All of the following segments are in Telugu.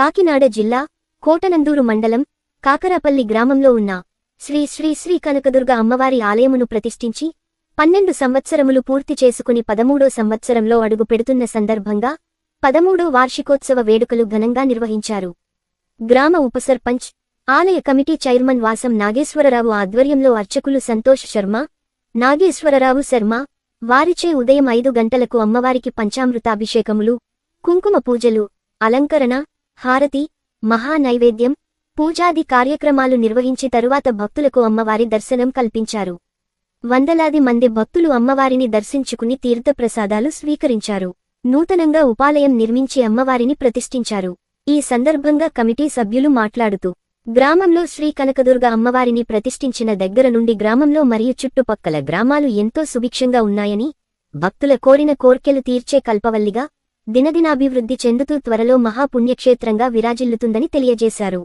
కాకినాడ జిల్లా కోటనందూరు మండలం కాకరాపల్లి గ్రామంలో ఉన్న శ్రీ శ్రీ శ్రీ కనకదుర్గ అమ్మవారి ఆలయమును ప్రతిష్ఠించి పన్నెండు సంవత్సరములు పూర్తి చేసుకుని పదమూడో సంవత్సరంలో అడుగు పెడుతున్న సందర్భంగా పదమూడో వార్షికోత్సవ వేడుకలు ఘనంగా నిర్వహించారు. గ్రామ ఉపసర్పంచ్ ఆలయ కమిటీ చైర్మన్ వాసం నాగేశ్వరరావు ఆధ్వర్యంలో అర్చకులు సంతోష్ శర్మ నాగేశ్వరరావు శర్మ వారిచే ఉదయం ఐదు గంటలకు అమ్మవారికి పంచామృతాభిషేకములు కుంకుమ పూజలు అలంకరణ హారతి మహా నైవేద్యం పూజాది కార్యక్రమాలు నిర్వహించి తరువాత భక్తులకు అమ్మవారి దర్శనం కల్పించారు. వందలాది మంది భక్తులు అమ్మవారిని దర్శించుకుని తీర్థప్రసాదాలు స్వీకరించారు. నూతనంగా ఉపాలయం నిర్మించి అమ్మవారిని ప్రతిష్ఠించారు. ఈ సందర్భంగా కమిటీ సభ్యులు మాట్లాడుతూ గ్రామంలో శ్రీ కనకదుర్గ అమ్మవారిని ప్రతిష్ఠించిన దగ్గర నుండి గ్రామంలో మరియు చుట్టుపక్కల గ్రామాలు ఎంతో సుభిక్షంగా ఉన్నాయని భక్తుల కోరిన కోర్కెలు తీర్చే కల్పవల్లిగా దినదినాభివృద్ధి చెందుతూ త్వరలో మహాపుణ్యక్షేత్రంగా విరాజిల్లుతుందని తెలియజేశారు.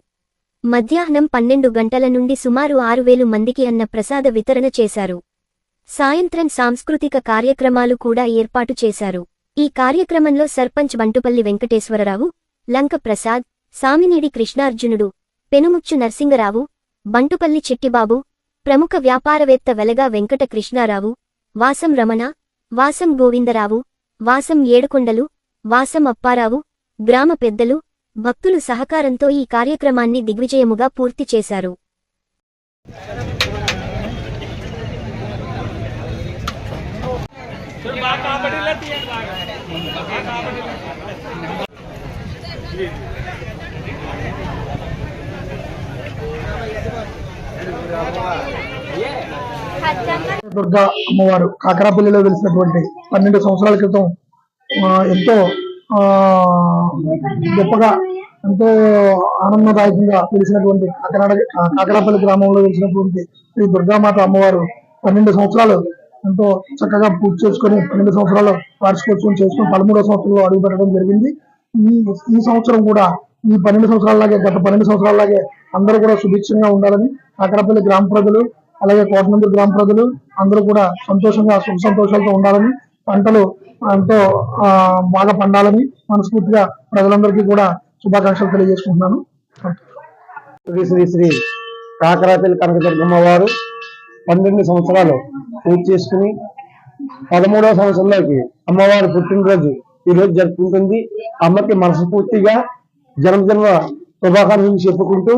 మధ్యాహ్నం పన్నెండు గంటల నుండి సుమారు ఆరు వేలు మందికి అన్న ప్రసాద వితరణ చేశారు. సాయంత్రం సాంస్కృతిక కార్యక్రమాలు కూడా ఏర్పాటు చేశారు. ఈ కార్యక్రమంలో సర్పంచ్ బంటుపల్లి వెంకటేశ్వరరావు లంక ప్రసాద్ సామినేడి కృష్ణార్జునుడు పెనుముచ్చు నర్సింగరావు బంటుపల్లి చిట్టిబాబు ప్రముఖ వ్యాపారవేత్త వెలగా వెంకట కృష్ణారావు వాసం రమణ వాసం గోవిందరావు వాసం ఏడుకొండలు వాసం అప్పారావు గ్రామ పెద్దలు భక్తులు సహకారంతో ఈ కార్యక్రమాన్ని దిగ్విజయముగా పూర్తి చేశారు. దుర్గా అమ్మవారు కాకరాపల్లిలో వెలిసినటువంటి పన్నెండు సంవత్సరాల క్రితం ఎంతో గొప్పగా ఎంతో ఆనందదాయకంగా తెలిసినటువంటి కాకినాడ ఆ, కాకరాపల్లి గ్రామంలో తెలిసినటువంటి శ్రీ దుర్గామాత అమ్మవారు పన్నెండు సంవత్సరాలు ఎంతో చక్కగా పూజ చేసుకొని పన్నెండు సంవత్సరాలు వార్షికోత్సవం చేసుకుని పదమూడో సంవత్సరంలో అడుగు పెట్టడం జరిగింది. ఈ ఈ సంవత్సరం కూడా ఈ పన్నెండు సంవత్సరాలలాగే గత పన్నెండు సంవత్సరాలలాగే అందరూ కూడా సుభిక్షంగా ఉండాలని కాకరపల్లి గ్రామ ప్రజలు అలాగే కోటనందూరు గ్రామ ప్రజలు అందరూ కూడా సంతోషంగా సుఖ సంతోషాలతో ఉండాలని పంటలు ఎంతో ఆ, బాగా పండాలని మనస్ఫూర్తిగా ప్రజలందరికీ కూడా శుభాకాంక్షలు తెలియజేసుకుంటున్నాను. శ్రీ శ్రీ శ్రీ కాకరాపల్లి కనకదుర్గమ్మ వారు పన్నెండు సంవత్సరాలు పూజ చేసుకుని పదమూడవ సంవత్సరంలోకి అమ్మవారి పుట్టినరోజు ఈ రోజు జరుపుకుంటుంది. అమ్మకి మనస్ఫూర్తిగా జన్మజన్మ శుభాకాంక్షలు చెప్పుకుంటూ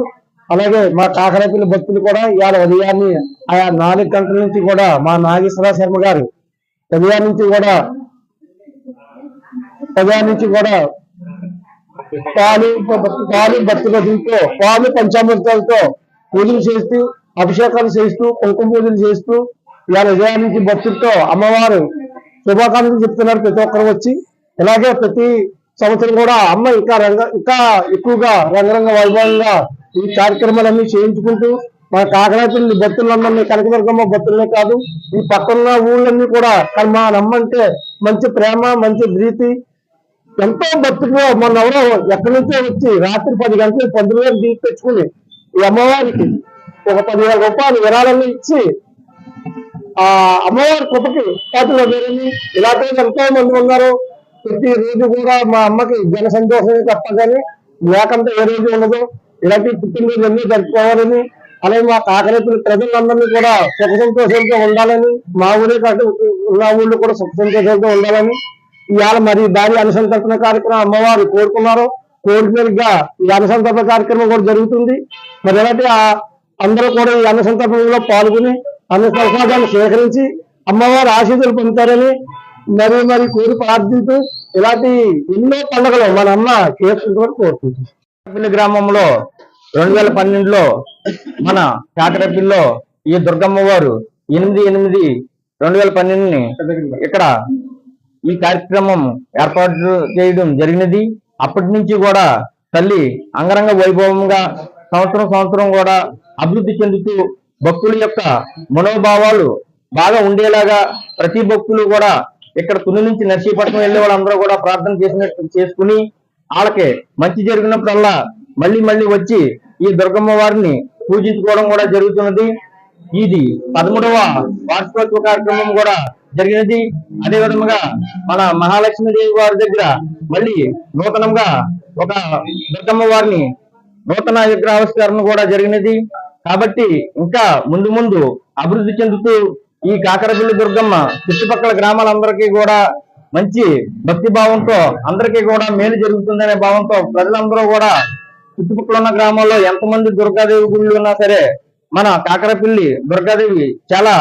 అలాగే మా కాకరాపల్లి భక్తులు కూడా ఇవాళ ఉదయాన్ని ఆయా నాలుగు గంటల నుంచి కూడా మా నాగేశ్వర శర్మ గారు ఉదయం నుంచి కూడా ఉదయం నుంచి కూడా పాలు పాలు భక్తులతో పాలు పంచామృతాలతో పూజలు చేస్తూ అభిషేకాలు చేస్తూ కుంకుమ పూజలు చేస్తూ ఇలా ఉదయం నుంచి భక్తులతో అమ్మవారు శుభాకాంక్షలు చెప్తున్నారు ప్రతి ఒక్కరు వచ్చి. ఇలాగే ప్రతి సంవత్సరం కూడా అమ్మ ఇంకా రంగ ఇంకా ఎక్కువగా రంగరంగ వైభవంగా ఈ కార్యక్రమాలన్నీ చేయించుకుంటూ మన కాకరాపల్లి భక్తులందరినీ కనకదుర్గమ్మ భక్తులనే కాదు ఈ పక్కన ఊళ్ళన్నీ కూడా కానీ మా నమ్మంటే మంచి ప్రేమ మంచి ప్రీతి ఎంతో భక్తులు మొన్న ఎవరో ఎక్కడి నుంచో వచ్చి రాత్రి పది గంటలు పంతులు వేలు తీసి తెచ్చుకుని ఈ అమ్మవారికి ఒక పదివేల రూపాయలు విరాళాలు ఇచ్చి ఆ అమ్మవారి కృపకి పాటలు వేరని ఇలాంటి ఎంతో మంది ఉన్నారు. ప్రతి రోజు కూడా మా అమ్మకి జన సంతోషమే తప్ప కానీ లేకంటే ఏ రోజు ఉండదు. ఇలాంటి పుట్టినరోజు అన్ని జరుపుకోవాలని అలాగే మా కాకరేపల్లి ప్రజలందరినీ కూడా సుఖ సంతోషంతో ఉండాలని మా ఊరే కాదు ఉన్న ఊళ్ళో కూడా సుఖ సంతోషంతో ఉండాలని ఇవాళ మరి దాని అనుసంతరణ కార్యక్రమం అమ్మవారు కోరుకున్నారు కోరికగా ఈ అనుసంతరణ కార్యక్రమం కూడా జరుగుతుంది. మరి ఎలాంటి ఆ- అందరూ కూడా ఈ అనుసంతరణలో పాల్గొని అన్న ప్రసాదాన్ని స్వీకరించి అమ్మవారి ఆశీస్సులు పొందుతారని మరి మరి కోరి ప్రార్థిస్తూ ఇలాంటి ఎన్నో పండుగలు మన అమ్మ చేసుకుంటూ కోరుకుంటుంది. గ్రామంలో రెండు వేల పన్నెండులో మన కాకరపల్లిలో ఈ దుర్గమ్మ వారు ఎనిమిది ఎనిమిది రెండు వేల పన్నెండుని ఇక్కడ ఈ కార్యక్రమం ఏర్పాటు చేయడం జరిగినది. అప్పటి నుంచి కూడా తల్లి అంగరంగ వైభవంగా సంవత్సరం సంవత్సరం కూడా అభివృద్ధి చెందుతూ భక్తుల యొక్క మనోభావాలు బాగా ఉండేలాగా ప్రతి భక్తులు కూడా ఇక్కడ తుని నుంచి నర్సీపట్నం వెళ్ళే వాళ్ళందరూ కూడా ప్రార్థన చేసినట్టు చేసుకుని వాళ్ళకి మంచి జరిగినప్పుడల్లా మళ్ళీ మళ్ళీ వచ్చి ఈ దుర్గమ్మ వారిని పూజించుకోవడం కూడా జరుగుతున్నది. ఇది పదమూడవ వార్షికోత్సవ కార్యక్రమం కూడా జరిగినది. అదే విధముగా మన మహాలక్ష్మీదేవి వారి దగ్గర మళ్ళీ నూతనంగా ఒక దుర్గమ్మ వారిని నూతన విగ్రహావిష్కరణ కూడా జరిగినది. కాబట్టి ఇంకా ముందు ముందు అభివృద్ధి చెందుతూ ఈ కాకరపల్లి దుర్గమ్మ చుట్టుపక్కల గ్రామాలందరికీ కూడా మంచి భక్తి భావంతో అందరికీ కూడా మేలు జరుగుతుందనే భావంతో ప్రజలందరూ కూడా చుట్టుపక్కల ఉన్న గ్రామాల్లో ఎంతమంది దుర్గాదేవి గుళ్ళు ఉన్నా సరే మన కాకరపల్లి దుర్గాదేవి చాలా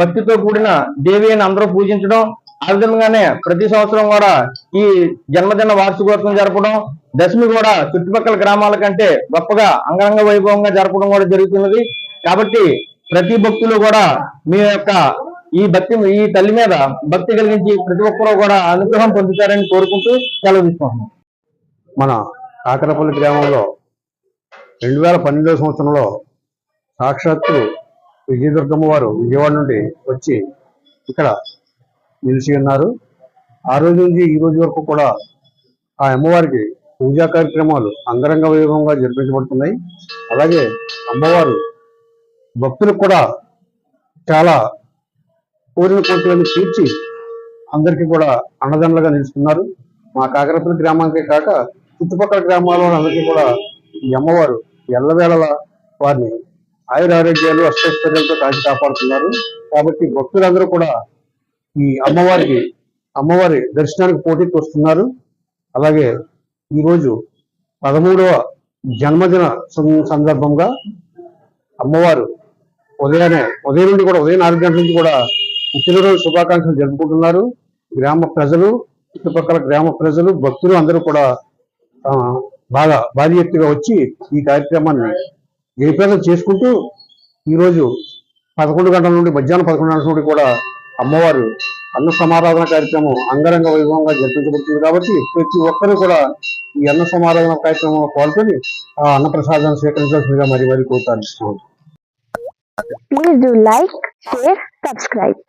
భక్తితో కూడిన దేవి అని అందరూ పూజించడం ఆ విధంగానే ప్రతి సంవత్సరం కూడా ఈ జన్మదిన వార్షికోత్సవం జరపడం దశమి కూడా చుట్టుపక్కల గ్రామాల కంటే గొప్పగా అంగరంగ వైభవంగా జరపడం కూడా జరుగుతున్నది. కాబట్టి ప్రతి భక్తులు కూడా మీ యొక్క ఈ భక్తి ఈ తల్లి మీద భక్తి కలిగించి ప్రతి ఒక్కరూ కూడా అనుగ్రహం పొందుతారని కోరుకుంటూ సెలవు తీసుకుంటున్నాం. మన కాకరపల్లి గ్రామంలో రెండు వేల పన్నెండో సంవత్సరంలో సాక్షాత్తు విజయదుర్గమ్మ వారు విజయవాడ నుండి వచ్చి ఇక్కడ నిలిచి ఉన్నారు. ఆ రోజు నుంచి ఈ రోజు వరకు కూడా ఆ అమ్మవారికి పూజా కార్యక్రమాలు అంగరంగ వైభవంగా జరిపించబడుతున్నాయి. అలాగే అమ్మవారు భక్తులకు కూడా చాలా కోరిన కోరికలను తీర్చి అందరికీ కూడా అన్నదండలుగా నిలుస్తున్నారు. మా కాకరపల్లి గ్రామానికే కాక చుట్టుపక్కల గ్రామాల అందరికీ కూడా ఈ అమ్మవారు ఎల్లవేళలా వారిని ఆయుర ఆరోగ్యాలు అష్టైశ్వర్యాలతో కాచి కాపాడుతున్నారు. కాబట్టి భక్తులందరూ కూడా ఈ అమ్మవారికి అమ్మవారి దర్శనానికి పోటీకి వస్తున్నారు. అలాగే ఈరోజు పదమూడవ జన్మదిన సందర్భంగా అమ్మవారు ఉదయాన్నే ఉదయం నుండి కూడా ఉదయం నాలుగు గంటల నుంచి కూడా పుట్టినరోజు శుభాకాంక్షలు జరుపుకుంటున్నారు. గ్రామ ప్రజలు చుట్టుపక్కల గ్రామ ప్రజలు భక్తులు అందరూ కూడా బాగా భారీ ఎత్తుగా వచ్చి ఈ కార్యక్రమాన్ని జయప్రదం చేసుకుంటూ ఈరోజు పదకొండు గంటల నుండి మధ్యాహ్నం పదకొండు గంటల నుండి కూడా అమ్మవారు అన్న సమారాధన కార్యక్రమం అంగరంగ వైభవంగా జరిపించబడుతుంది కాబట్టి ప్రతి ఒక్కరూ కూడా ఈ అన్న సమారాధన కార్యక్రమంలో పాల్గొని ఆ అన్న ప్రసాదాన్ని స్వీకరించాల్సిందిగా మరి మరి కోరుతాను Please do like, share, subscribe.